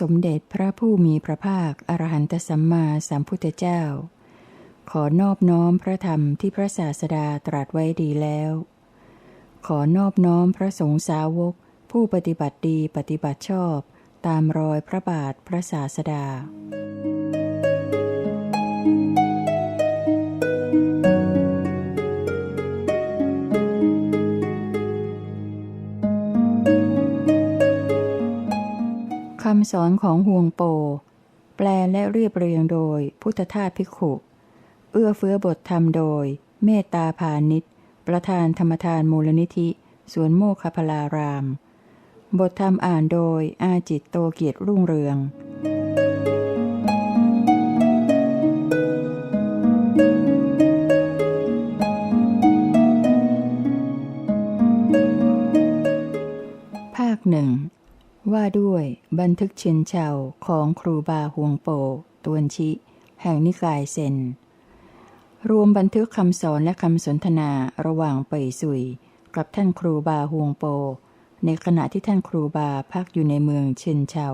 สมเด็จพระผู้มีพระภาค อรหันตสัมมาสัมพุทธเจ้า ขอนอบน้อมพระธรรมที่พระศาสดาตรัสไว้ดีแล้ว ขอนอบน้อมพระสงฆ์สาวก ผู้ปฏิบัติดีปฏิบัติชอบ ตามรอยพระบาทพระศาสดาำสอนของห่วงโป แปลและเรียบเรียงโดย พุทธทาสพิกขุ เอื้อเฟื้อบทธรรมโดย เมตตาพาณิชย์ประธานธรรมทานมูลนิธิสวนโมคคพลาราม บทธรรมอ่านโดยอาจิตโตเกียรติรุ่งเรืองภาคหนึ่ง ว่าด้วยบันทึกเชียนเชาของครูบาห่วงโปตวนชิ แห่งนิกายเซน รวมบันทึกคำสอนและคำสนทนาระหว่างไปยสุย กับท่านครูบาห่วงโป ในขณะที่ท่านครูบาพักอยู่ในเมืองเชียนเชา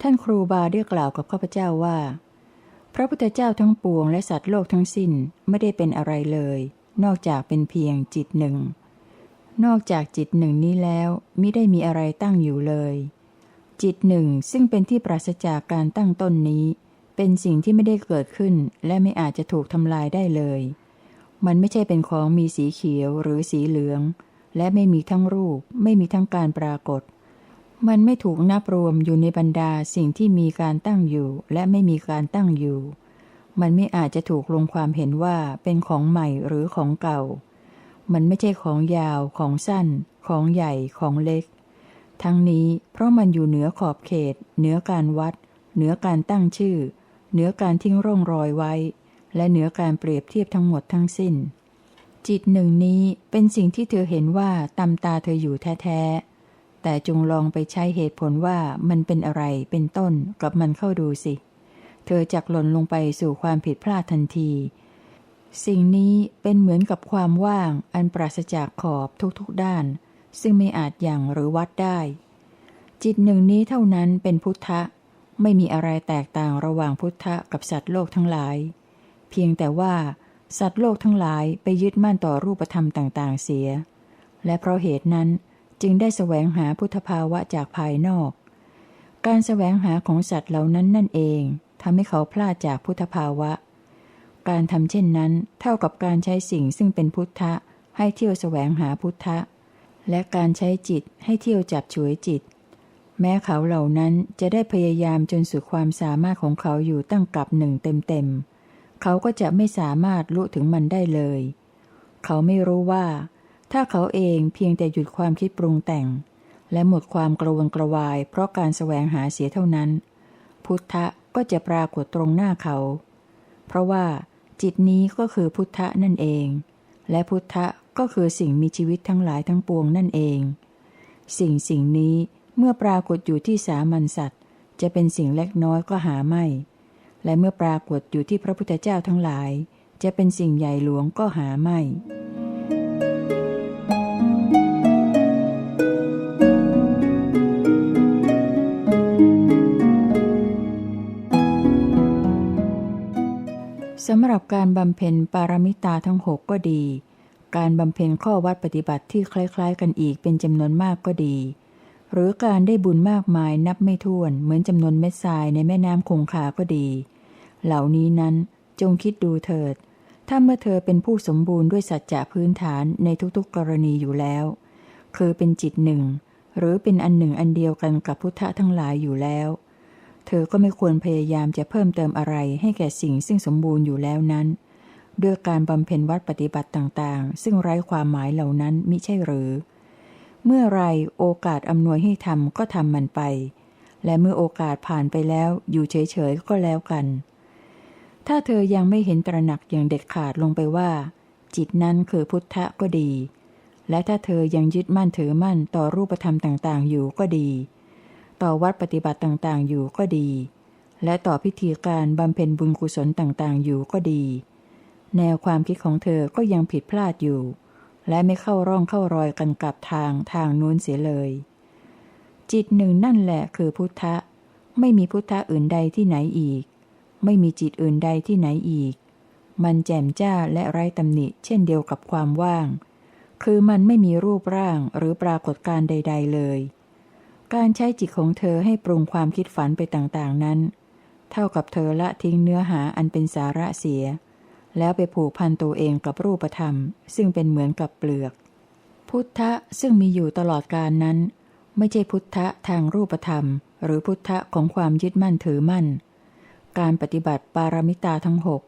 ท่านครูบาเรียกกล่าวกับข้าพเจ้าว่า พระพุทธเจ้าทั้งปวงและสัตว์โลกทั้งสิ้นไม่ได้เป็นอะไรเลย นอกจากเป็นเพียงจิตหนึ่ง นอกจากจิตหนึ่งนี้แล้วมิได้มีอะไรตั้งอยู่เลย จิตหนึ่งซึ่งเป็นที่ปราศจากการตั้งต้นนี้ เป็นสิ่งที่ไม่ได้เกิดขึ้น และไม่อาจจะถูกทำลายได้เลย มันไม่ใช่เป็นของมีสีเขียวหรือสีเหลือง และไม่มีทั้งรูป ไม่มีทั้งการปรากฏ มันไม่ถูกนับรวมอยู่ในบรรดาสิ่งที่มีการตั้งอยู่ และไม่มีการตั้งอยู่ มันไม่อาจจะถูกลงความเห็นว่าเป็นของใหม่หรือของเก่า มันไม่ใช่ของยาว ของสั้น ของใหญ่ ของเล็ก ทั้งนี้เพราะมันอยู่เหนือขอบเขต เหนือการวัด เหนือการตั้งชื่อ เหนือการทิ้งร่องรอยไว้ และเหนือการเปรียบเทียบทั้งหมดทั้งสิ้น จิตหนึ่งนี้เป็นสิ่งที่เธอเห็นว่าตำตาเธออยู่แท้ๆ แต่จงลองไปใช้เหตุผลว่ามันเป็นอะไร เป็นต้น กับมันเข้าดูสิ เธอจักหล่นลงไปสู่ความผิดพลาดทันที สิ่งนี้เป็นเหมือนกับความว่างอันปราศจากขอบทุกๆด้าน ซึ่งไม่อาจอย่างหรือวัดได้ จิตหนึ่งนี้เท่านั้นเป็นพุทธะ ไม่มีอะไรแตกต่างระหว่างพุทธะกับสัตว์โลกทั้งหลาย เพียงแต่ว่าสัตว์โลกทั้งหลายไปยึดมั่นต่อรูปธรรมต่างๆเสีย และเพราะเหตุนั้นจึงได้แสวงหาพุทธภาวะจากภายนอก การแสวงหาของสัตว์เหล่านั้นนั่นเองทำให้เขาพลาดจากพุทธภาวะ การทำเช่นนั้น เท่ากับการใช้สิ่งซึ่งเป็นพุทธะ ให้เที่ยวแสวงหาพุทธะ และการใช้จิตให้เที่ยวจับฉวยจิต แม้เขาเหล่านั้นจะได้พยายามจนสุดความสามารถของเขาอยู่ตั้งกับหนึ่งเต็มๆเขาก็จะไม่สามารถลุถึงมันได้เลย เขาไม่รู้ว่า ถ้าเขาเองเพียงแต่หยุดความคิดปรุงแต่ง และหมดความกระวนกระวาย เพราะการแสวงหาเสียเท่านั้น พุทธะก็จะปรากฏตรงหน้าเขา เพราะว่า จิตนี้ก็คือพุทธะนั่นเอง และพุทธะก็คือสิ่งมีชีวิตทั้งหลายทั้งปวงนั่นเอง สิ่งสิ่งนี้เมื่อปรากฏอยู่ที่สามัญสัตว์ จะเป็นสิ่งเล็กน้อยก็หาไม่ และเมื่อปรากฏอยู่ที่พระพุทธเจ้าทั้งหลาย จะเป็นสิ่งใหญ่หลวงก็หาไม่ สำหรับการบำเพ็ญปารมิตาทั้งหกก็ดี การบำเพ็ญข้อวัดปฏิบัติที่คล้าย ๆ กันอีกเป็นจำนวนมากก็ดี หรือการได้บุญมากมายนับไม่ถ้วนเหมือนจำนวนเม็ดทรายในแม่น้ำคงคาก็ดี เหล่านี้นั้นจงคิดดูเถิด ถ้าเมื่อเธอเป็นผู้สมบูรณ์ด้วยสัจจะพื้นฐานในทุกๆกรณีอยู่แล้ว คือเป็นจิตหนึ่ง หรือเป็นอันหนึ่งอันเดียวกันกับพุทธะทั้งหลายอยู่แล้ว เธอก็ไม่ควรพยายามจะเพิ่มเติมอะไรให้แก่สิ่งซึ่งสมบูรณ์อยู่แล้วนั้น ด้วยการบำเพ็ญวัดปฏิบัติต่างๆ ซึ่งไร้ความหมายเหล่านั้นมิใช่หรือ เมื่อไรโอกาสอำนวยให้ทำก็ทำมันไป และเมื่อโอกาสผ่านไปแล้วอยู่เฉยๆก็แล้วกัน ถ้าเธอยังไม่เห็นตระหนักอย่างเด็ดขาดลงไปว่า จิตนั้นคือพุทธะก็ดี และถ้าเธอยังยึดมั่นถือมั่นต่อรูปธรรมต่างๆ อยู่ก็ดี ต่อวัดปฏิบัติต่างๆ อยู่ก็ดี และต่อพิธีการบำเพ็ญบุญกุศลต่างๆ อยู่ก็ดี แนวความคิดของเธอก็ยังผิดพลาดอยู่ และไม่เข้าร่องเข้ารอยกันกับทางทางนู้นเสียเลย จิตหนึ่งนั่นแหละคือพุทธะ ไม่มีพุทธะอื่นใดที่ไหนอีก ไม่มีจิตอื่นใดที่ไหนอีก มันแจ่มจ้าและไร้ตำหนิ เช่นเดียวกับความว่าง คือมันไม่มีรูปร่างหรือปรากฏการใด ๆเลย การใช้จิตของเธอให้ปรุงความคิดฝันไปต่างๆนั้น เท่ากับเธอละทิ้งเนื้อหาอันเป็นสาระเสีย แล้วไปผูกพันตัวเองกับรูปธรรม ซึ่งเป็นเหมือนกับเปลือก พุทธะซึ่งมีอยู่ตลอดกาลนั้น ไม่ใช่พุทธะทางรูปธรรม หรือพุทธะของความยึดมั่นถือมั่น การปฏิบัติปารามิตาทั้งหก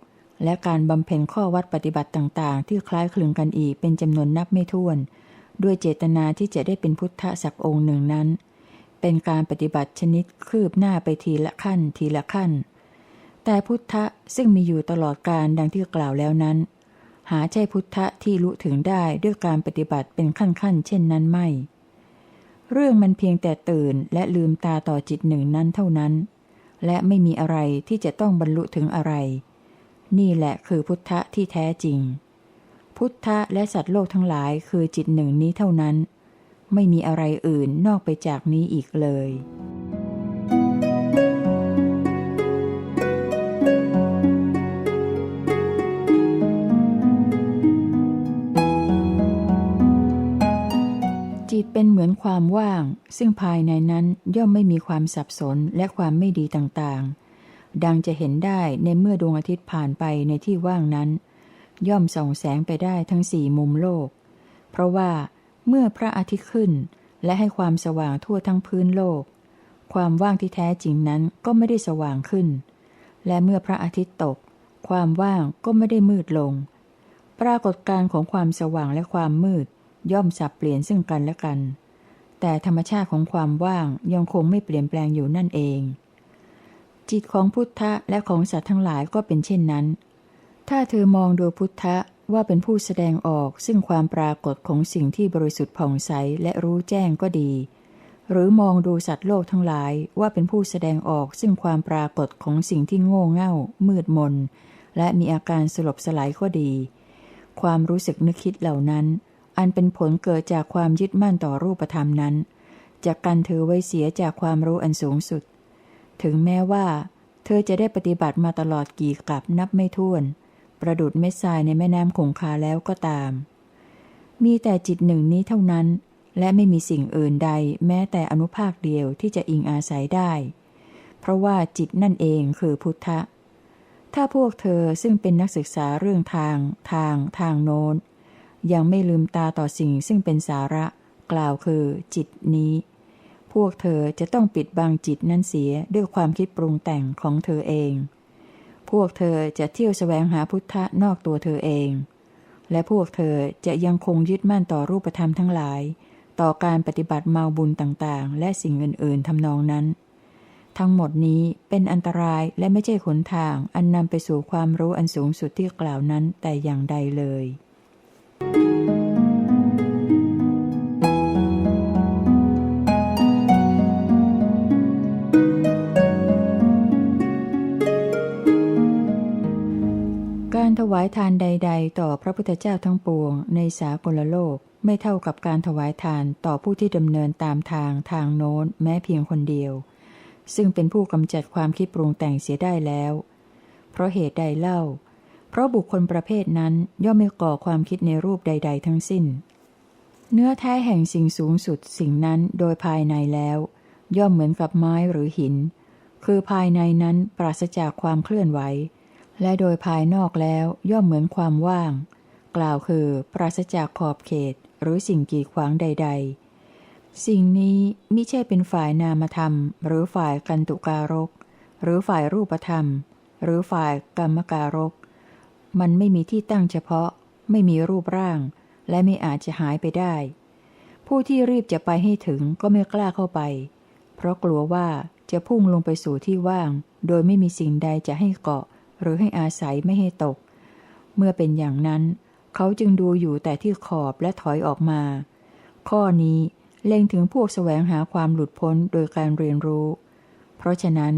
และการบำเพ็ญข้อวัดปฏิบัติต่างๆ ที่คล้ายคลึงกันอีกเป็นจำนวนนับไม่ถ้วน ด้วยเจตนาที่จะได้เป็นพุทธะสักองค์หนึ่งนั้น เป็นการปฏิบัติชนิดคืบหน้าไปทีละขั้นทีละขั้น แต่พุทธะซึ่งมีอยู่ตลอดการดังที่กล่าวแล้วนั้น หาใช่พุทธะที่รู้ถึงได้ด้วยการปฏิบัติเป็นขั้นๆ เช่นนั้นไม่ เรื่องมันเพียงแต่ตื่นและลืมตาต่อจิตหนึ่งนั้นเท่านั้น และไม่มีอะไรที่จะต้องบรรลุถึงอะไร นี่แหละคือพุทธะที่แท้จริง พุทธะและสัตว์โลกทั้งหลายคือจิตหนึ่งนี้เท่านั้น ไม่มีอะไรอื่นนอกไปจากนี้อีกเลยจิตเป็นเหมือนความว่าง ซึ่งภายในนั้นย่อมไม่มีความสับสนและความไม่ดีต่างๆ ดังจะเห็นได้ในเมื่อดวงอาทิตย์ผ่านไปในที่ว่างนั้น ย่อมส่องแสงไปได้ทั้งสี่มุมโลก เพราะว่า เมื่อพระอาทิตย์ขึ้น และให้ความสว่างทั่วทั้งพื้นโลก ความว่างที่แท้จริงนั้นก็ไม่ได้สว่างขึ้น และเมื่อพระอาทิตย์ตก ความว่างก็ไม่ได้มืดลง ปรากฏการของความสว่างและความมืด ย่อมสับเปลี่ยนซึ่งกันและกัน แต่ธรรมชาติของความว่างยังคงไม่เปลี่ยนแปลงอยู่นั่นเอง จิตของพุทธะและของสัตว์ทั้งหลายก็เป็นเช่นนั้น ถ้าเธอมองดูพุทธะ ว่าเป็นผู้แสดงออกซึ่งความปรากฏของสิ่งที่บริสุทธิ์ผ่องใสและรู้แจ้งก็ดี หรือมองดูสัตว์โลกทั้งหลายว่าเป็นผู้แสดงออกซึ่งความปรากฏของสิ่งที่โง่เง่า มืดมน และมีอาการสลบสลายก็ดี ความรู้สึกนึกคิดเหล่านั้น อันเป็นผลเกิดจากความยึดมั่นต่อรูปธรรมนั้นจากการเธอไว้เสียจากความรู้อันสูงสุด ถึงแม้ว่า เธอจะได้ปฏิบัติมาตลอดกี่กับนับไม่ถ้วน ประดุดเม็ดทรายในแม่น้ำคงคาแล้วก็ตาม มีแต่จิตหนึ่งนี้เท่านั้น และไม่มีสิ่งอื่นใดแม้แต่อนุภาคเดียวที่จะอิงอาศัยได้ เพราะว่าจิตนั่นเองคือพุทธะ ถ้าพวกเธอซึ่งเป็นนักศึกษาเรื่องทาง ทาง ทางโน้น ยังไม่ลืมตาต่อสิ่งซึ่งเป็นสาระ กล่าวคือ จิตนี้ พวกเธอจะต้องปิดบังจิตนั้นเสียด้วยความคิดปรุงแต่งของเธอเอง พวกเธอจะเที่ยวแสวงหาพุทธะนอกตัวเธอเอง และพวกเธอจะยังคงยึดมั่นต่อรูปธรรมทั้งหลาย ต่อการปฏิบัติเมาบุญต่างๆ และสิ่งอื่นๆทำนองนั้น ทั้งหมดนี้เป็นอันตรายและไม่ใช่ขนทางอันนำไปสู่ความรู้อันสูงสุดที่กล่าวนั้นแต่อย่างใดเลย thank you ถวายทานใด ๆ ต่อพระพุทธเจ้าทั้งปวง ในสากลโลกไม่เท่ากับการถวายทานต่อผู้ที่ดำเนินตามทางทางโน้นแม้เพียงคนเดียว ซึ่งเป็นผู้กำจัดความคิดปรุงแต่งเสียได้แล้ว เพราะเหตุใดเล่า เพราะบุคคลประเภทนั้นย่อมไม่ก่อความคิดในรูปใด ๆ ทั้งสิ้น เนื้อแท้แห่งสิ่งสูงสุดสิ่งนั้นโดยภายในแล้ว ย่อมเหมือนกับไม้หรือหิน คือภายในนั้นปราศจากความเคลื่อนไหว และโดยภายนอกแล้วย่อมเหมือนความว่าง กล่าวคือปราศจากขอบเขตหรือสิ่งกีดขวางใด ๆ สิ่งนี้มิใช่เป็นฝ่ายนามธรรม หรือฝ่ายกันตุการก หรือฝ่ายรูปธรรม หรือฝ่ายกรรมการก มันไม่มีที่ตั้งเฉพาะ ไม่มีรูปร่าง และไม่อาจจะหายไปได้ ผู้ที่รีบจะไปให้ถึงก็ไม่กล้าเข้าไป เพราะกลัวว่าจะพุ่งลงไปสู่ที่ว่าง โดยไม่มีสิ่งใดจะให้เกาะ หรือให้อาศัยไม่ให้ตก เมื่อเป็นอย่างนั้น เขาจึงดูอยู่แต่ที่ขอบและถอยออกมา ข้อนี้เล็งถึงพวกแสวงหาความหลุดพ้นโดยการเรียนรู้ เพราะฉะนั้น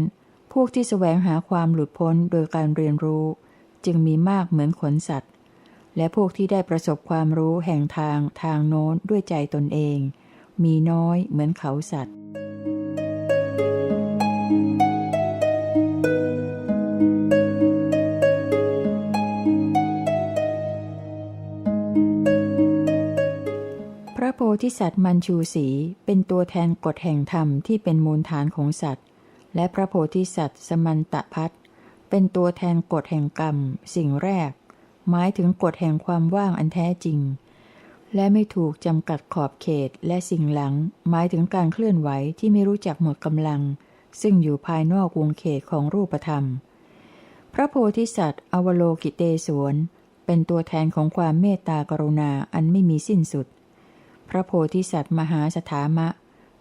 พวกที่แสวงหาความหลุดพ้นโดยการเรียนรู้ จึงมีมากเหมือนขนสัตว์ และพวกที่ได้ประสบความรู้แห่งทางทางโน้นด้วยใจตนเอง มีน้อยเหมือนเขาสัตว์ ธิสัตว์มันชูสีเป็นตัวแทนกฎแห่งธรรมที่เป็นมูลฐานของสัตว์ และพระโพธิสัตว์สมันตะพัทเป็นตัวแทนกฎแห่งกรรม สิ่งแรก หมายถึงกฎแห่งความว่างอันแท้จริง และไม่ถูกจำกัดขอบเขตและสิ่งหลัง หมายถึงการเคลื่อนไหวที่ไม่รู้จักหมดกำลัง ซึ่งอยู่ภายนอกวงเขตของรูปธรรม พระโพธิสัตว์ อวโลกิเตสวน เป็นตัวแทนของความเมตตากรุณาอันไม่มีสิ้นสุด พระโพธิสัตว์มหาสถามะ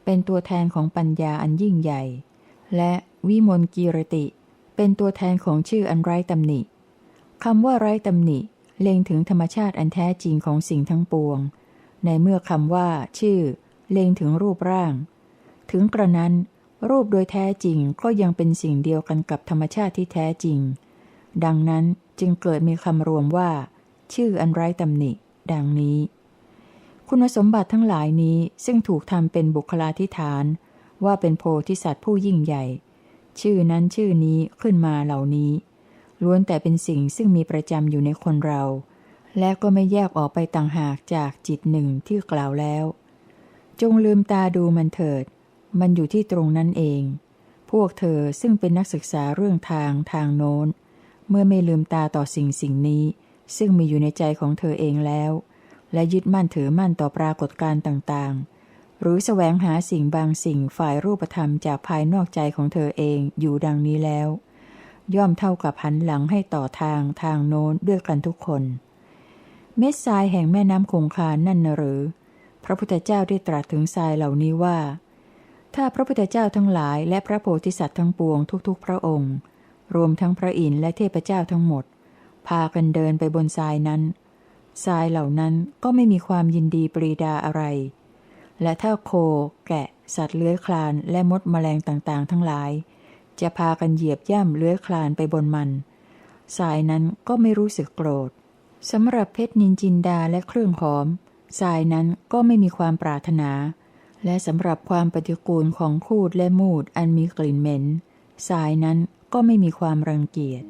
เป็นตัวแทนของปัญญาอันยิ่งใหญ่ และวิมลกีรติ เป็นตัวแทนของชื่ออันไร้ตำหนิคำว่าไร้ตำหนิ เล็งถึงธรรมชาติอันแท้จริงของสิ่งทั้งปวง ในเมื่อคำว่า ชื่อ เล็งถึงรูปร่าง ถึงกระนั้น รูปโดยแท้จริงก็ยังเป็นสิ่งเดียวกันกับธรรมชาติที่แท้จริง ดังนั้นจึงเกิดมีคำรวมว่า ชื่ออันไร้ตำหนิ ดังนี้ คุณสมบัติทั้งหลายนี้ซึ่งถูกทำเป็นบุคลาธิฐาน ว่าเป็นโพธิสัตว์ผู้ยิ่งใหญ่ ชื่อนั้นชื่อนี้ขึ้นมาเหล่านี้ ล้วนแต่เป็นสิ่งซึ่งมีประจำอยู่ในคนเรา และก็ไม่แยกออกไปต่างหากจากจิตหนึ่งที่กล่าวแล้ว จงลืมตาดูมันเถิด มันอยู่ที่ตรงนั้นเอง พวกเธอซึ่งเป็นนักศึกษาเรื่องทางทางโน้น เมื่อไม่ลืมตาต่อสิ่งสิ่งนี้ ซึ่งมีอยู่ในใจของเธอเองแล้ว และยึดมั่นถือมั่นต่อปรากฏการณ์ต่างๆ หรือแสวงหาสิ่งบางสิ่งฝ่ายรูปธรรมจากภายนอกใจของเธอเองอยู่ดังนี้แล้ว ย่อมเท่ากับหันหลังให้ต่อทางทางโน้นด้วยกันทุกคน เม็ดทรายแห่งแม่น้ำคงคานั่นนหรือ พระพุทธเจ้าได้ตรัสถึงทรายเหล่านี้ว่า ถ้าพระพุทธเจ้าทั้งหลายและพระโพธิสัตว์ทั้งปวงทุกๆ พระองค์ รวมทั้งพระอินทร์และเทพเจ้าทั้งหมด พากันเดินไปบนทรายนั้น ทรายเหล่านั้นก็ไม่มีความยินดีปรีดาอะไร และถ้าโค แกะ สัตว์เลื้อยคลานและมดแมลงต่างๆ ทั้งหลาย จะพากันเหยียบย่ำเลื้อยคลานไปบนมันทรายนั้นก็ไม่รู้สึกโกรธสำหรับเพชรนินจินดาและเครื่องหอมทรายนั้นก็ไม่มีความปรารถนา และสำหรับความปฏิกูลของคูดและมูดอันมีกลิ่นเหม็นทรายนั้นก็ไม่มีความรังเกียจ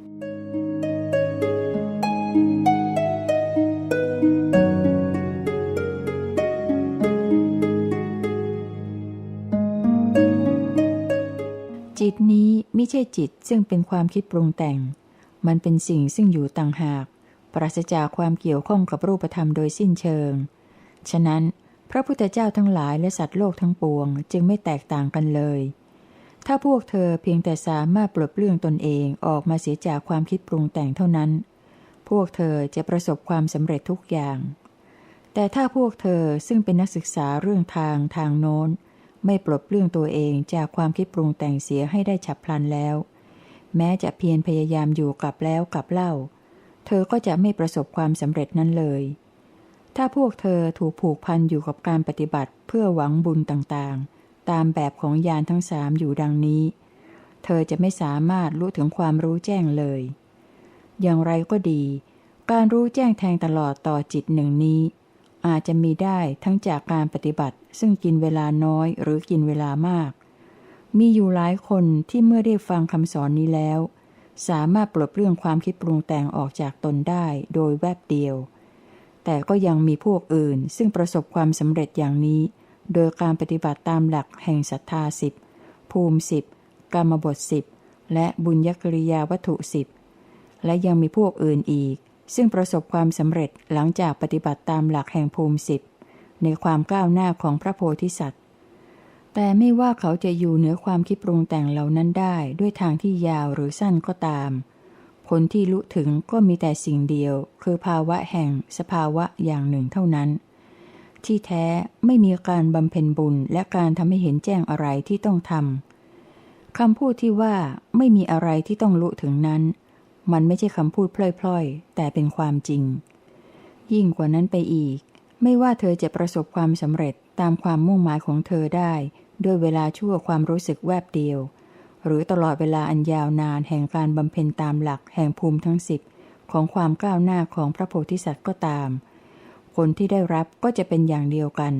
จิตนี้ไม่ใช่จิตซึ่งเป็นความคิดปรุงแต่ง มันเป็นสิ่งซึ่งอยู่ต่างหาก ปราศจากความเกี่ยวข้องกับรูปธรรมโดยสิ้นเชิง ฉะนั้นพระพุทธเจ้าทั้งหลายและสัตว์โลกทั้งปวง จึงไม่แตกต่างกันเลย ถ้าพวกเธอเพียงแต่สามารถปลดเปลื้องตนเองออกมาเสียจากความคิดปรุงแต่งเท่านั้น พวกเธอจะประสบความสำเร็จทุกอย่าง แต่ถ้าพวกเธอซึ่งเป็นนักศึกษาเรื่องทางทางโน้น ไม่ปลดเปลื้องตัวเองจากความคิดปรุงแต่งเสียให้ได้ฉับพลันแล้ว แม้จะเพียรพยายามอยู่กลับแล้วกลับเล่า เธอก็จะไม่ประสบความสำเร็จนั้นเลย ถ้าพวกเธอถูกผูกพันอยู่กับการปฏิบัติเพื่อหวังบุญต่างๆ ตามแบบของยานทั้งสามอยู่ดังนี้ เธอจะไม่สามารถรู้ถึงความรู้แจ้งเลย อย่างไรก็ดี การรู้แจ้งแทงตลอดต่อจิตหนึ่งนี้ อาจจะมีได้ทั้งจากการปฏิบัติ ซึ่งกินเวลาน้อยหรือกินเวลามาก มีอยู่หลายคนที่เมื่อได้ฟังคำสอนนี้แล้ว สามารถปลดเปลื้องความคิดปรุงแต่งออกจากตนได้โดยแวบเดียว แต่ก็ยังมีพวกอื่นซึ่งประสบความสำเร็จอย่างนี้ โดยการปฏิบัติตามหลักแห่งศรัทธาสิบภูมิสิบกรรมบทสิบและบุญยกริยาวัตถุสิบและยังมีพวกอื่นอีก ซึ่งประสบความสำเร็จหลังจากปฏิบัติตามหลักแห่งภูมิสิบในความก้าวหน้าของพระโพธิสัตว์ แต่ไม่ว่าเขาจะอยู่เหนือความคิดปรุงแต่งเหล่านั้นได้ด้วยทางที่ยาวหรือสั้นก็ตาม ผลที่ลุถึงก็มีแต่สิ่งเดียว คือภาวะแห่งสภาวะอย่างหนึ่งเท่านั้น ที่แท้ไม่มีการบำเพ็ญบุญและการทำให้เห็นแจ้งอะไรที่ต้องทำคำพูดที่ว่าไม่มีอะไรที่ต้องลุถึงนั้น มันไม่ใช่คำพูดพล่อยๆ แต่เป็นความจริง ยิ่งกว่านั้นไปอีก ไม่ว่าเธอจะประสบความสำเร็จตามความมุ่งหมายของเธอได้ ด้วยเวลาชั่วความรู้สึกแวบเดียว หรือตลอดเวลาอันยาวนานแห่งการบำเพ็ญตามหลักแห่งภูมิทั้งสิบของความก้าวหน้าของพระโพธิสัตว์ก็ตามผลที่ได้รับก็จะเป็นอย่างเดียวกัน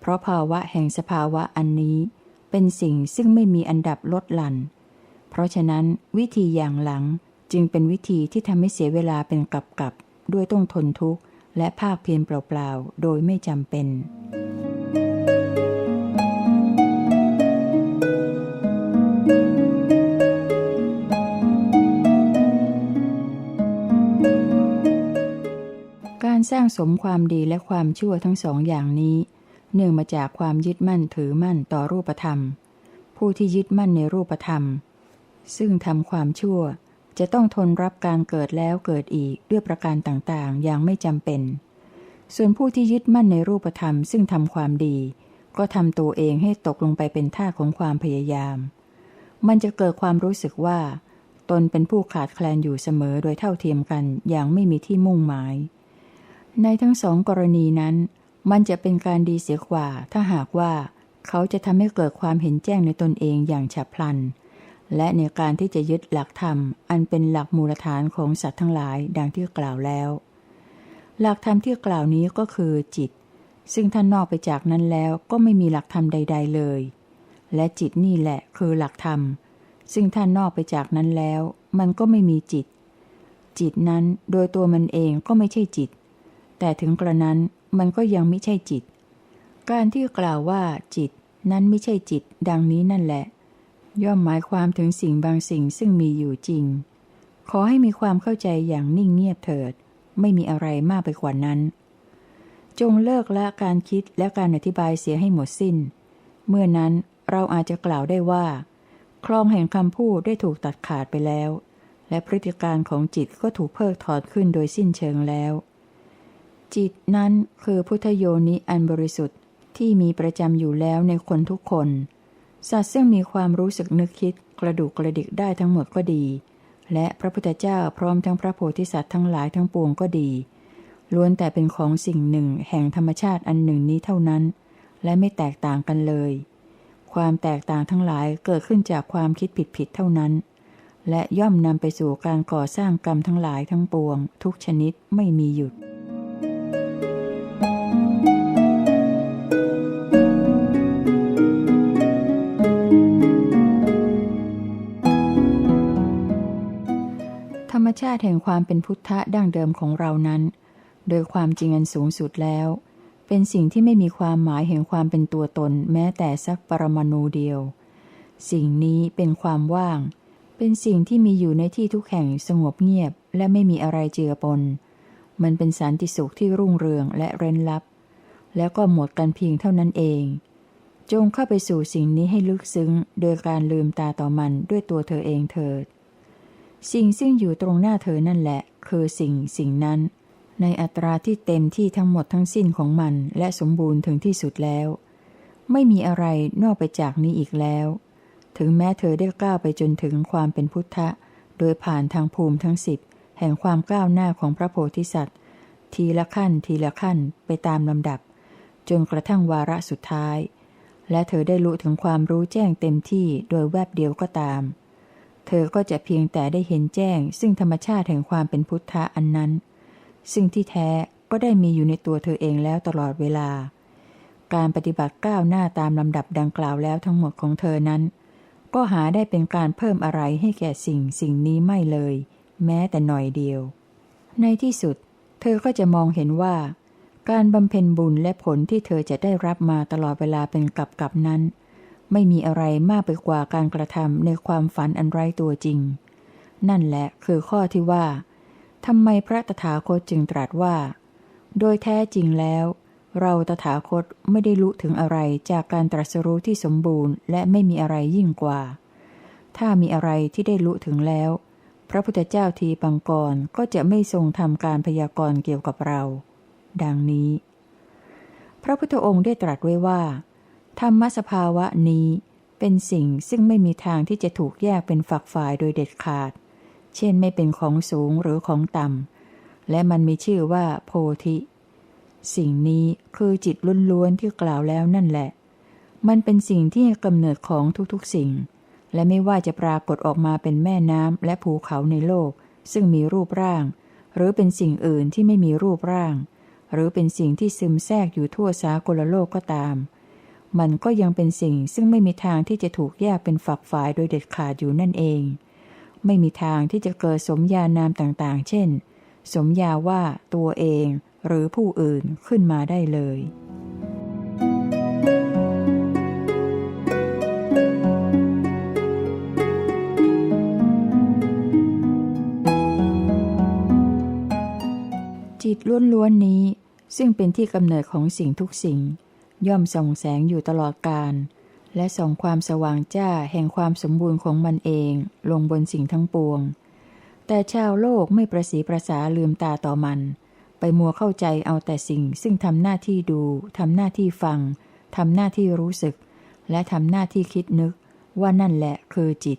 เพราะภาวะแห่งสภาวะอันนี้ เป็นสิ่งซึ่งไม่มีอันดับลดหลั่น เพราะฉะนั้นวิธีอย่างหลัง จึงเป็นวิธีที่ทำให้เสียเวลาเป็นกลับกับด้วยต้องทนทุกข์ และภาคเพียนเปล่าๆ โดยไม่จำเป็น การสร้างสมความดีและความชั่วทั้งสองอย่างนี้ เนื่องมาจากความยึดมั่นถือมั่นต่อรูปธรรม ผู้ที่ยึดมั่นในรูปธรรม ซึ่งทำความชั่ว จะต้องทนรับการเกิดแล้วเกิดอีกด้วยประการต่างๆ อย่างไม่จำเป็น ส่วนผู้ที่ยึดมั่นในรูปธรรมซึ่งทำความดี ก็ทำตัวเองให้ตกลงไปเป็นท่าของความพยายาม มันจะเกิดความรู้สึกว่า ตนเป็นผู้ขาดแคลนอยู่เสมอโดยเท่าเทียมกันอย่างไม่มีที่มุ่งหมาย ในทั้งสองกรณีนั้น มันจะเป็นการดีเสียกว่าถ้าหากว่า เขาจะทำให้เกิดความเห็นแจ้งในตนเองอย่างฉับพลัน และในการที่จะยึดหลักธรรม อันเป็นหลักมูลฐานของสัตว์ทั้งหลายดังที่กล่าวแล้ว หลักธรรมที่กล่าวนี้ก็คือจิต ซึ่งท่านนอกไปจากนั้นแล้วก็ไม่มีหลักธรรมใด ๆ เลย และจิตนี่แหละคือหลักธรรม ซึ่งท่านนอกไปจากนั้นแล้ว มันก็ไม่มีจิต จิตนั้นโดยตัวมันเองก็ไม่ใช่จิต แต่ถึงกระนั้นมันก็ยังไม่ใช่จิต การที่กล่าวว่าจิตนั้นไม่ใช่จิต ดังนี้นั่นแหละ ย่อมหมายความถึงสิ่งบางสิ่งซึ่งมีอยู่จริง ขอให้มีความเข้าใจอย่างนิ่งเงียบเถิด ไม่มีอะไรมากไปกว่านั้น จงเลิกละการคิดและการอธิบายเสียให้หมดสิ้น เมื่อนั้นเราอาจจะกล่าวได้ว่า คลองแห่งคำพูดได้ถูกตัดขาดไปแล้ว และพฤติการของจิตก็ถูกเพิกถอนขึ้นโดยสิ้นเชิงแล้ว จิตนั้นคือพุทธโยนิอันบริสุทธิ์ที่มีประจำอยู่แล้วในคนทุกคน สัตว์ซึ่งมีความรู้สึกนึกคิดกระดูกกระดิกได้ทั้งหมดก็ดี และพระพุทธเจ้าพร้อมทั้งพระโพธิสัตว์ทั้งหลายทั้งปวงก็ดี ล้วนแต่เป็นของสิ่งหนึ่งแห่งธรรมชาติอันหนึ่งนี้เท่านั้น และไม่แตกต่างกันเลย ความแตกต่างทั้งหลายเกิดขึ้นจากความคิดผิดๆเท่านั้น และย่อมนำไปสู่การก่อสร้างกรรมทั้งหลายทั้งปวง ทุกชนิดไม่มีหยุด ธรรมชาติแห่งความเป็นพุทธะดั้งเดิมของเรานั้น โดยความจริงอันสูงสุดแล้ว เป็นสิ่งที่ไม่มีความหมายแห่งความเป็นตัวตน แม้แต่สักปรมาณูเดียว สิ่งนี้เป็นความว่าง เป็นสิ่งที่มีอยู่ในที่ทุกแห่งสงบเงียบ และไม่มีอะไรเจือปน มันเป็นสันติสุขที่รุ่งเรืองและเร้นลับ แล้วก็หมดกันเพียงเท่านั้นเอง จงเข้าไปสู่สิ่งนี้ให้ลึกซึ้ง โดยการลืมตาต่อมันด้วยตัวเธอเองเถิด สิ่งซึ่งอยู่ตรงหน้าเธอนั่นแหละ คือสิ่งสิ่งนั้น ในอัตราที่เต็มที่ทั้งหมดทั้งสิ้นของมันและสมบูรณ์ถึงที่สุดแล้ว ไม่มีอะไรนอกไปจากนี้อีกแล้ว ถึงแม้เธอได้กล้าวไปจนถึงความเป็นพุทธะ โดยผ่านทางภูมิทั้งสิบแห่งความก้าวหน้าของพระโพธิสัตว์ ทีละขั้นทีละขั้นไปตามลำดับ จนกระทั่งวาระสุดท้าย และเธอได้รู้ถึงความรู้แจ้งเต็มที่โดยแวบเดียวก็ตาม เธอก็จะเพียงแต่ได้เห็นแจ้ง ซึ่งธรรมชาติแห่งความเป็นพุทธะอันนั้น ซึ่งที่แท้ก็ได้มีอยู่ในตัวเธอเองแล้วตลอดเวลา การปฏิบัติก้าวหน้าตามลำดับดังกล่าวแล้วทั้งหมดของเธอนั้น ก็หาได้เป็นการเพิ่มอะไรให้แก่สิ่งสิ่งนี้ไม่เลย แม้แต่หน่อยเดียว ในที่สุด เธอก็จะมองเห็นว่า การบำเพ็ญบุญและผลที่เธอจะได้รับมาตลอดเวลาเป็นกลับกับนั้น ไม่มีอะไรมากไปกว่าการกระทำในความฝันอันไร้ตัวจริง นั่นแหละคือข้อที่ว่าทำไมพระตถาคตจึงตรัสว่า โดยแท้จริงแล้ว เราตถาคตไม่ได้รู้ถึงอะไรจากการตรัสรู้ที่สมบูรณ์และไม่มีอะไรยิ่งกว่า ถ้ามีอะไรที่ได้รู้ถึงแล้ว พระพุทธเจ้าทีปังกรก็จะไม่ทรงทำการพยากรณ์เกี่ยวกับเรา ดังนี้ พระพุทธองค์ได้ตรัสไว้ว่า ธรรมสภาวะนี้เป็นสิ่งซึ่งไม่มีทางที่จะถูกแยกเป็นฝักฝ่ายโดยเด็ดขาด เช่นไม่เป็นของสูงหรือของต่ำ และมันมีชื่อว่าโพธิ สิ่งนี้คือจิตล้วนๆที่กล่าวแล้วนั่นแหละ มันเป็นสิ่งที่กำเนิดของทุกๆสิ่ง และไม่ว่าจะปรากฏออกมาเป็นแม่น้ำและภูเขาในโลก ซึ่งมีรูปร่าง หรือเป็นสิ่งอื่นที่ไม่มีรูปร่าง หรือเป็นสิ่งที่ซึมแทรกอยู่ทั่วสากลโลกก็ตาม มันก็ยังเป็นสิ่งซึ่งไม่มีทางที่จะถูกแยกเป็นฝักฝ่ายโดยเด็ดขาดอยู่นั่นเอง ไม่มีทางที่จะเกิดสมญานามต่างๆ เช่น สมญาว่าตัวเองหรือผู้อื่นขึ้นมาได้เลยจิตตล้วนๆนี้ ซึ่งเป็นที่กำเนิดของสิ่งทุกสิ่ง ย่อมส่องแสงอยู่ตลอดกาลและส่องความสว่างจ้าแห่งความสมบูรณ์ของมันเองลงบนสิ่งทั้งปวง แต่ชาวโลกไม่ประสีประสาลืมตาต่อมัน ไปมัวเข้าใจเอาแต่สิ่ง ซึ่งทำหน้าที่ดูทำหน้าที่ฟังทำหน้าที่รู้สึก และทำหน้าที่คิดนึก ว่านั่นแหละคือจิต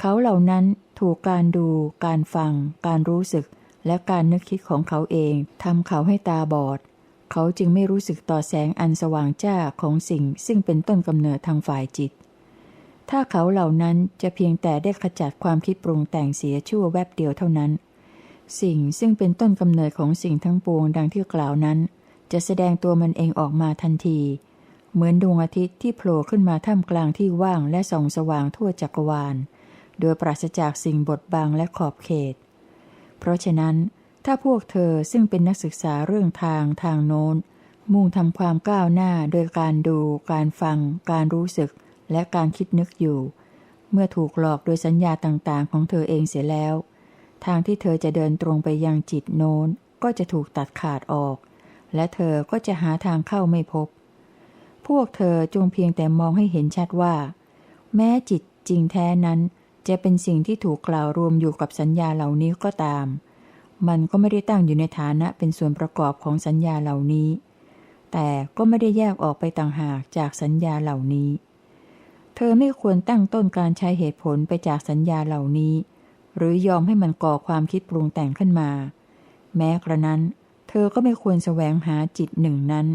เขาเหล่านั้นถูกการดู การฟัง การรู้สึก และการนึกคิดของเขาเองทำเขาให้ตาบอด เขาจึงไม่รู้สึกต่อแสงอันสว่างจ้าของสิ่งซึ่งเป็นต้นกำเนิดทางฝ่ายจิต ถ้าเขาเหล่านั้นจะเพียงแต่ได้ขจัดความคิดปรุงแต่งเสียชั่วแวบเดียวเท่านั้น สิ่งซึ่งเป็นต้นกำเนิดของสิ่งทั้งปวงดังที่กล่าวนั้น จะแสดงตัวมันเองออกมาทันที เหมือนดวงอาทิตย์ที่โผล่ขึ้นมาท่ามกลางที่ว่างและส่องสว่างทั่วจักรวาล โดยปราศจากสิ่งบดบังและขอบเขต เพราะฉะนั้น ถ้าพวกเธอซึ่งเป็นนักศึกษาเรื่องทางทางโน้น มุ่งทำความก้าวหน้าโดยการดู การฟัง การรู้สึก และการคิดนึกอยู่ เมื่อถูกหลอกโดยสัญญาต่างๆ ของเธอเองเสียแล้ว ทางที่เธอจะเดินตรงไปยังจิตโน้น ก็จะถูกตัดขาดออก และเธอก็จะหาทางเข้าไม่พบ พวกเธอจงเพียงแต่มองให้เห็นชัดว่า แม้จิตจริงแท้นั้น จะเป็นสิ่งที่ถูกกล่าวรวมอยู่กับสัญญาเหล่านี้ก็ตาม มันก็ไม่ได้ตั้งอยู่ในฐานะเป็นส่วนประกอบของสัญญาเหล่านี้ แต่ก็ไม่ได้แยกออกไปต่างหากจากสัญญาเหล่านี้ เธอไม่ควรตั้งต้นการใช้เหตุผลไปจากสัญญาเหล่านี้ หรือยอมให้มันก่อความคิดปรุงแต่งขึ้นมา แม้กระนั้น เธอก็ไม่ควรแสวงหาจิตหนึ่งนั้น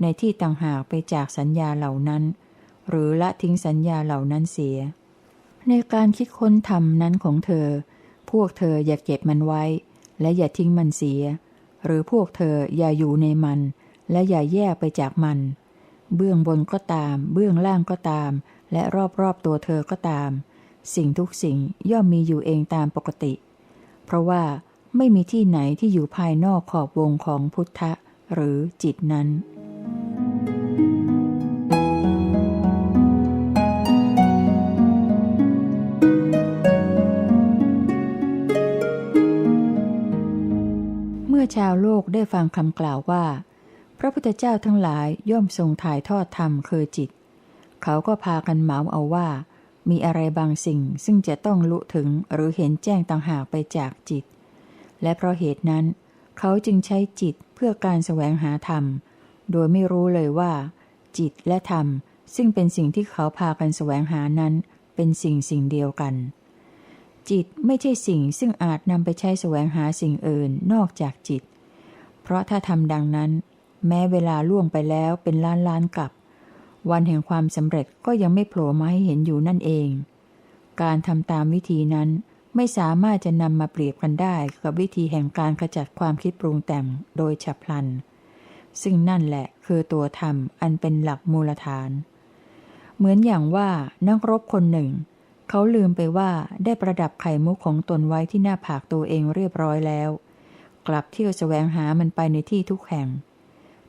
ในที่ต่างหากไปจากสัญญาเหล่านั้น หรือละทิ้งสัญญาเหล่านั้นเสีย ในการคิดค้นธรรมนั้นของเธอ พวกเธออย่าเก็บมันไว้ และอย่าทิ้งมันเสีย หรือพวกเธออย่าอยู่ในมัน และอย่าแยกไปจากมัน เบื้องบนก็ตาม เบื้องล่างก็ตาม และรอบๆตัวเธอก็ตาม สิ่งทุกสิ่งย่อมมีอยู่เองตามปกติ เพราะว่าไม่มีที่ไหนที่อยู่ภายนอกขอบวงของพุทธะ หรือจิตนั้น ชาวโลกได้ฟังคำกล่าวว่า พระพุทธเจ้าทั้งหลายย่อมทรงถ่ายทอดธรรมคือจิต เขาก็พากันเหมาเอาว่า มีอะไรบางสิ่งซึ่งจะต้องลุถึงหรือเห็นแจ้งต่างหากไปจากจิต และเพราะเหตุนั้น เขาจึงใช้จิตเพื่อการแสวงหาธรรม โดยไม่รู้เลยว่า จิตและธรรมซึ่งเป็นสิ่งที่เขาพากันแสวงหานั้น เป็นสิ่งสิ่งเดียวกัน จิตไม่ใช่สิ่งซึ่งอาจนำไปใช้แสวงหาสิ่งอื่นนอกจากจิต เพราะถ้าทำดังนั้น แม้เวลาล่วงไปแล้วเป็นล้านล้านกับ วันแห่งความสำเร็จก็ยังไม่โผล่มาให้เห็นอยู่นั่นเอง การทำตามวิธีนั้นไม่สามารถจะนำมาเปรียบกันได้กับวิธีแห่งการขจัดความคิดปรุงแต่งโดยฉับพลัน ซึ่งนั่นแหละคือตัวธรรมอันเป็นหลักมูลฐาน เหมือนอย่างว่านักรบคนหนึ่ง เขาลืมไปว่าได้ประดับไข่มุกของตนไว้ที่หน้าผากตัวเองเรียบร้อยแล้ว กลับเที่ยวแสวงหามันไปในที่ทุกแห่ง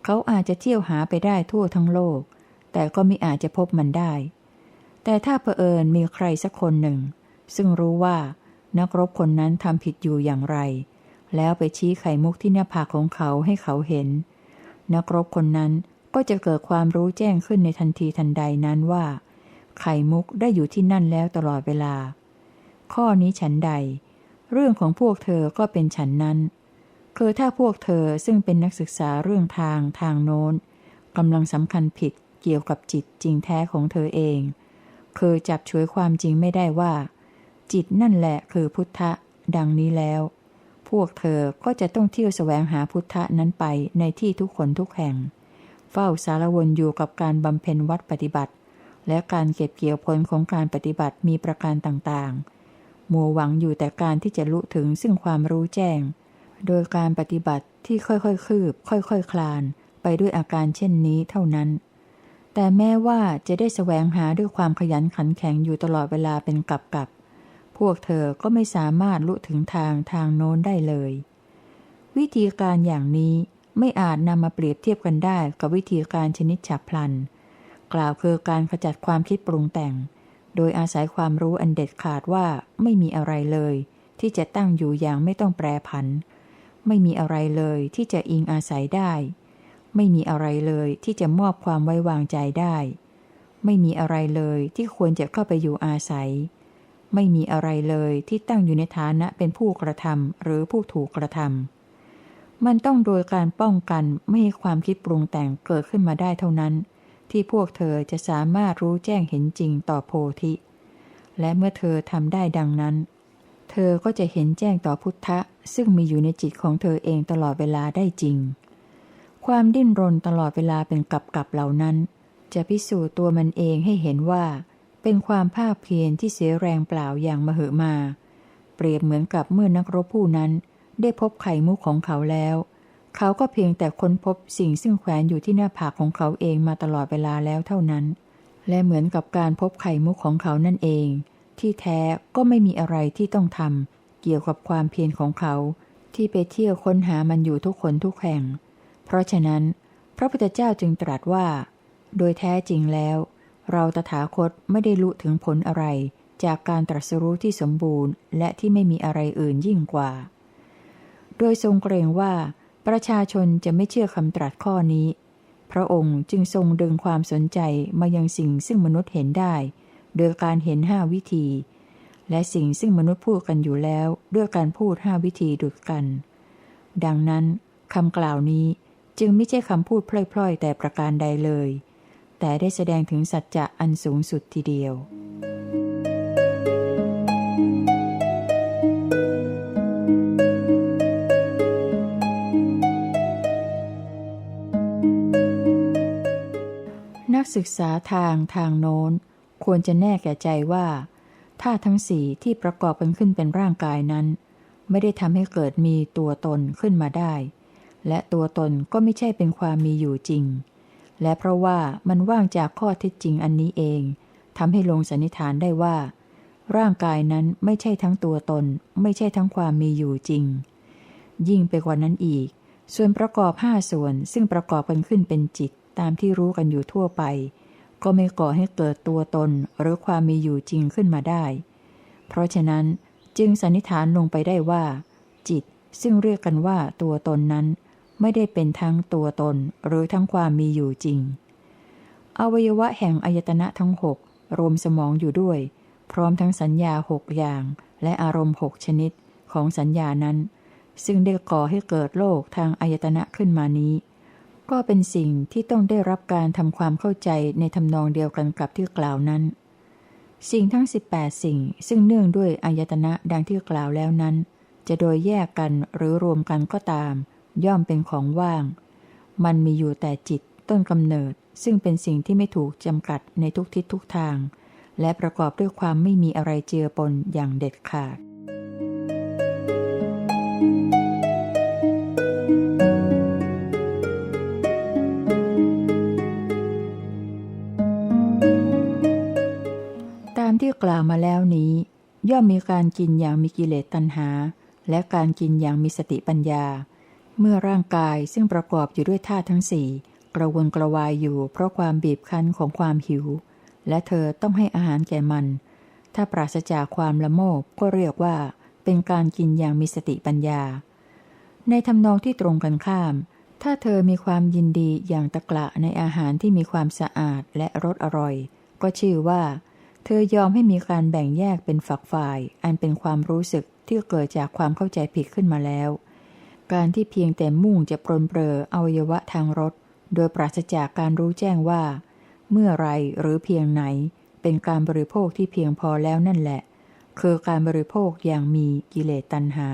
เขาอาจจะเที่ยวหาไปได้ทั่วทั้งโลก แต่ก็ไม่อาจจะพบมันได้ แต่ถ้าเผอิญมีใครสักคนหนึ่ง ซึ่งรู้ว่านักรบคนนั้นทำผิดอยู่อย่างไร แล้วไปชี้ไข่มุกที่หน้าผากของเขาให้เขาเห็น นักรบคนนั้นก็จะเกิดความรู้แจ้งขึ้นในทันทีทันใดนั้นว่า ไข่มุกได้อยู่ที่นั่นแล้วตลอดเวลา ข้อนี้ฉันใด เรื่องของพวกเธอก็เป็นฉันนั้นคือถ้าพวกเธอซึ่งเป็นนักศึกษาเรื่องทางทางโน้นกำลังสำคัญผิดเกี่ยวกับจิตจริงแท้ของเธอเองคือจับช่วยความจริงไม่ได้ว่า จิตนั่นแหละคือพุทธะ ดังนี้แล้ว พวกเธอก็จะต้องเที่ยวแสวงหาพุทธะนั้นไปในที่ทุกคนทุกแห่ง เฝ้าสารวนอยู่กับการบำเพ็ญวัดปฏิบัติ และการเก็บเกี่ยวผลของการปฏิบัติมีประการต่างๆ มัวหวังอยู่แต่การที่จะลุถึงซึ่งความรู้แจ้ง โดยการปฏิบัติที่ค่อยๆคืบ ค่อยๆคคลาน ไปด้วยอาการเช่นนี้เท่านั้น แต่แม้ว่าจะได้แสวงหาด้วยความขยันขันแข็งอยู่ตลอดเวลาเป็นกับกับพวกเธอก็ไม่สามารถลุถึงทางทางโน้นได้เลย วิธีการอย่างนี้ไม่อาจนำมาเปรียบเทียบกันได้กับวิธีการชนิดฉับพลัน กล่าวคือการขจัดความคิดปรุงแต่ง โดยอาศัยความรู้อันเด็ดขาดว่าไม่มีอะไรเลย ที่จะตั้งอยู่อย่างไม่ต้องแปรผัน ไม่มีอะไรเลยที่จะอิงอาศัยได้ ไม่มีอะไรเลยที่จะมอบความไว้วางใจได้ ไม่มีอะไรเลยที่ควรจะเข้าไปอยู่อาศัย ไม่มีอะไรเลยที่ตั้งอยู่ในฐานะเป็นผู้กระทำหรือผู้ถูกกระทำมันต้องโดยการป้องกันไม่ให้ความคิดปรุงแต่งเกิดขึ้นมาได้เท่านั้น ที่พวกเธอจะสามารถรู้แจ้งเห็นจริงต่อโพธิ และเมื่อเธอทำได้ดังนั้น เธอก็จะเห็นแจ้งต่อพุทธะ ซึ่งมีอยู่ในจิตของเธอเองตลอดเวลาได้จริง ความดิ้นรนตลอดเวลาเป็นกลับกับเหล่านั้น จะพิสูจน์ตัวมันเองให้เห็นว่า เป็นความภาคเพียรที่เสียแรงเปล่าอย่างมหึมา เปรียบเหมือนกับเมื่อนักรบผู้นั้น ได้พบไข่มุกของเขาแล้ว เขาก็เพียงแต่ค้นพบสิ่งซึ่งแขวนอยู่ที่หน้าผากของเขาเองมาตลอดเวลาแล้วเท่านั้น และเหมือนกับการพบไข่มุกของเขานั่นเอง ที่แท้ก็ไม่มีอะไรที่ต้องทำเกี่ยวกับความเพียรของเขา ที่ไปเที่ยวค้นหามันอยู่ทุกคนทุกแห่ง เพราะฉะนั้น พระพุทธเจ้าจึงตรัสว่า โดยแท้จริงแล้ว เราตถาคตไม่ได้รู้ถึงผลอะไร จากการตรัสรู้ที่สมบูรณ์ และที่ไม่มีอะไรอื่นยิ่งกว่า โดยทรงเกรงว่า ประชาชนจะไม่เชื่อคำตรัสข้อนี้ พระองค์จึงทรงดึงความสนใจมายังสิ่งซึ่งมนุษย์เห็นได้ โดยการเห็นห้าวิธี และสิ่งซึ่งมนุษย์พูดกันอยู่แล้วด้วยการพูดห้าวิธีดุดกัน ดังนั้นคำกล่าวนี้จึงไม่ใช่คำพูดพล่อยๆ แต่ประการใดเลย แต่ได้แสดงถึงสัจจะอันสูงสุดทีเดียว ศึกษาทางทางโน้น ควรจะแน่แก่ใจว่าธาตุทั้งสี่ที่ประกอบกันขึ้นเป็นร่างกายนั้น ไม่ได้ทำให้เกิดมีตัวตนขึ้นมาได้ และตัวตนก็ไม่ใช่เป็นความมีอยู่จริง และเพราะว่ามันว่างจากข้อเท็จจริงอันนี้เองทำให้ลงสันนิษฐานได้ว่า ร่างกายนั้นไม่ใช่ทั้งตัวตน ไม่ใช่ทั้งความมีอยู่จริง ยิ่งไปกว่านั้นอีก ส่วนประกอบห้าส่วนซึ่งประกอบกันขึ้นเป็นจิต ตามที่รู้กันอยู่ทั่วไป ก็ไม่ก่อให้เกิดตัวตนหรือความมีอยู่จริงขึ้นมาได้ เพราะฉะนั้นจึงสันนิษฐานลงไปได้ว่า จิตซึ่งเรียกกันว่าตัวตนนั้น ไม่ได้เป็นทั้งตัวตนหรือทั้งความมีอยู่จริง อวัยวะแห่งอายตนะทั้งหกรวมสมองอยู่ด้วย พร้อมทั้งสัญญาหกอย่างและอารมณ์หกชนิดของสัญญานั้น ซึ่งได้ก่อให้เกิดโลกทางอายตนะขึ้นมานี้ ก็เป็นสิ่งที่ต้องได้รับการทำความเข้าใจในทำนองเดียวกันกับที่กล่าวนั้น สิ่งทั้ง 18 สิ่ง ซึ่งเนื่องด้วยอายตนะดังที่กล่าวแล้วนั้น จะโดยแยกกันหรือรวมกันก็ตาม ย่อมเป็นของว่าง มันมีอยู่แต่จิตต้นกำเนิด ซึ่งเป็นสิ่งที่ไม่ถูกจำกัดในทุกทิศทุกทาง และประกอบด้วยความไม่มีอะไรเจือปนอย่างเด็ดขาด ที่กล่าวมาแล้วนี้ ย่อมมีการกินอย่างมีกิเลสตัณหา และการกินอย่างมีสติปัญญา เมื่อร่างกายซึ่งประกอบอยู่ด้วยธาตุทั้งสี่กระวนกระวายอยู่เพราะความบีบคั้นของความหิว และเธอต้องให้อาหารแก่มัน ถ้าปราศจากความละโมบก็เรียกว่า เป็นการกินอย่างมีสติปัญญา ในทำนองที่ตรงกันข้าม ถ้าเธอมีความยินดีอย่างตะกละในอาหารที่มีความสะอาดและรสอร่อย ก็ชื่อว่า เธอยอมให้มีการแบ่งแยกเป็นฝักฝ่าย อันเป็นความรู้สึกที่เกิดจากความเข้าใจผิดขึ้นมาแล้ว การที่เพียงแต่มุ่งจะปรนเปรออวัยวะทางรสโดยปราศจากการรู้แจ้งว่า เมื่อไรหรือเพียงไหน เป็นการบริโภคที่เพียงพอแล้วนั่นแหละ คือการบริโภคอย่างมีกิเลสตัณหา